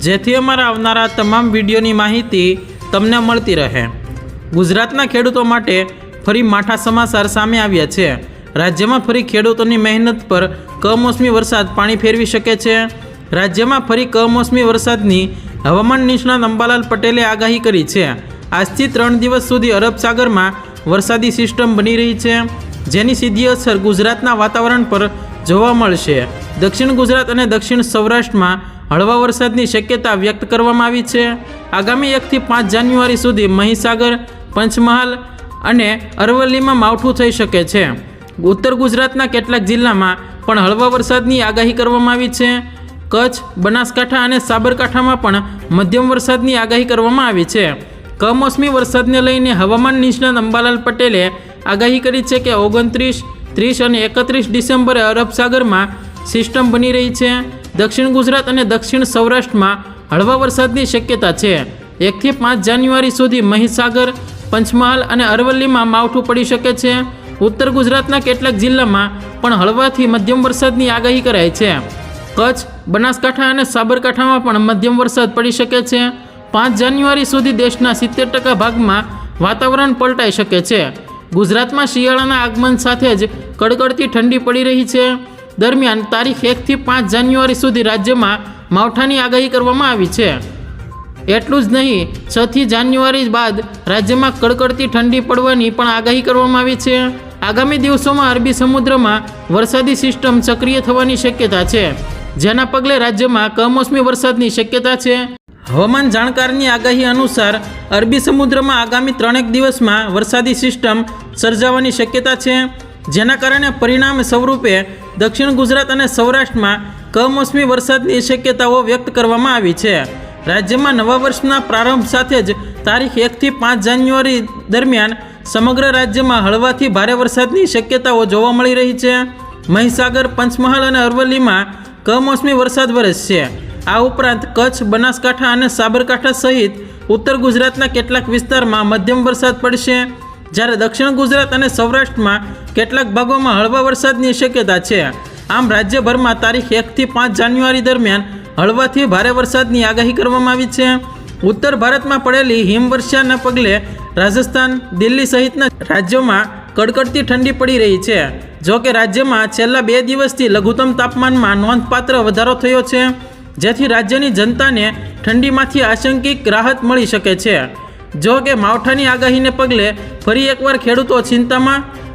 જેથી અમારા આવનારા તમામ વિડીયોની માહિતી તમને મળતી રહે. ગુજરાતના ખેડૂતો માટે ફરી માઠા સમાચાર સામે આવ્યા છે. રાજ્યમાં ફરી ખેડૂતોની મહેનત પર કમોસમી વરસાદ પાણી ફેરવી શકે છે. રાજ્યમાં ફરી કમોસમી વરસાદની હવામાન નિષ્ણાત અંબાલાલ પટેલે આગાહી કરી છે. આજથી ત્રણ દિવસ સુધી અરબ સાગરમાં વરસાદી સિસ્ટમ બની રહી છે, જેની સીધી અસર ગુજરાતના વાતાવરણ પર જોવા મળશે. દક્ષિણ ગુજરાત અને દક્ષિણ સૌરાષ્ટ્રમાં હળવા વરસાદની શક્યતા વ્યક્ત કરવામાં આવી છે. આગામી એકથી પાંચ જાન્યુઆરી સુધી મહીસાગર, પંચમહાલ અને અરવલ્લીમાં માવઠું થઈ શકે છે. ઉત્તર ગુજરાતના કેટલાક જિલ્લામાં પણ હળવા વરસાદની આગાહી કરવામાં આવી છે. કચ્છ, બનાસકાંઠા અને સાબરકાંઠામાં પણ મધ્યમ વરસાદની આગાહી કરવામાં આવી છે. કમોસમી વરસાદને લઈને હવામાન નિષ્ણાત અંબાલાલ પટેલે આગાહી કરી છે કે ઓગણત્રીસ, ત્રીસ અને એકત્રીસ ડિસેમ્બરે અરબ સાગરમાં સિસ્ટમ બની રહી છે. દક્ષિણ ગુજરાત અને દક્ષિણ સૌરાષ્ટ્રમાં હળવા વરસાદની શક્યતા છે. એકથી પાંચ જાન્યુઆરી સુધી મહીસાગર, પંચમહાલ અને અરવલ્લીમાં માવઠું પડી શકે છે. ઉત્તર ગુજરાતના કેટલાક જિલ્લામાં પણ હળવાથી મધ્યમ વરસાદની આગાહી કરાઈ છે. કચ્છ, બનાસકાંઠા અને સાબરકાંઠામાં પણ મધ્યમ વરસાદ પડી શકે છે. પાંચ જાન્યુઆરી સુધી દેશના સિત્તેર ટકા ભાગમાં વાતાવરણ પલટાઈ શકે છે. ગુજરાતમાં શિયાળાના આગમન સાથે જ કડકડતી ઠંડી પડી રહી છે. દરમિયાન તારીખ એકથી પાંચ જાન્યુઆરી સુધી રાજ્યમાં માવઠાની આગાહી કરવામાં આવી છે. એટલું જ નહીં, છથી જાન્યુઆરી બાદ રાજ્યમાં કડકડતી ઠંડી પડવાની પણ આગાહી કરવામાં આવી છે. આગામી દિવસોમાં અરબી સમુદ્રમાં વરસાદી સિસ્ટમ સક્રિય થવાની શક્યતા છે, જેના પગલે રાજ્યમાં કમોસમી વરસાદની શક્યતા છે. હવામાન જાણકારની આગાહી અનુસાર અરબી સમુદ્રમાં આગામી ત્રણેક દિવસમાં વરસાદી સિસ્ટમ સર્જાવાની શક્યતા છે. જેના કારણે પરિણામ સ્વરૂપે દક્ષિણ ગુજરાત અને સૌરાષ્ટ્રમાં કમોસમી વરસાદની શક્યતાઓ વ્યક્ત કરવામાં આવી છે. રાજ્યમાં નવા વર્ષના પ્રારંભ સાથે જ તારીખ એકથી પાંચ જાન્યુઆરી દરમિયાન સમગ્ર રાજ્યમાં હળવાથી ભારે વરસાદની શક્યતાઓ જોવા મળી રહી છે. મહીસાગર, પંચમહાલ અને અરવલ્લીમાં કમોસમી વરસાદ વરસશે. આ ઉપરાંત કચ્છ, બનાસકાંઠા અને સાબરકાંઠા સહિત ઉત્તર ગુજરાતના કેટલાક વિસ્તારમાં મધ્યમ વરસાદ પડશે. જ્યારે દક્ષિણ ગુજરાત અને સૌરાષ્ટ્રમાં કેટલાક ભાગોમાં હળવા વરસાદની શક્યતા છે. આમ રાજ્યભરમાં તારીખ એકથી પાંચ જાન્યુઆરી દરમિયાન હળવાથી ભારે વરસાદની આગાહી કરવામાં આવી છે. ઉત્તર ભારતમાં પડેલી હિમવર્ષાના પગલે રાજસ્થાન, દિલ્હી સહિતના રાજ્યોમાં કડકડતી ઠંડી પડી રહી છે. જો કે રાજ્યમાં છેલ્લા બે દિવસથી લઘુત્તમ તાપમાનમાં નોંધપાત્ર વધારો થયો છે. જેથી રાજ્યની જનતાને ઠંડીમાંથી આશંકિક રાહત મળી શકે છે. જો કે માવઠાની આગાહીને પગલે ફરી એકવાર ખેડૂતો ચિંતામાં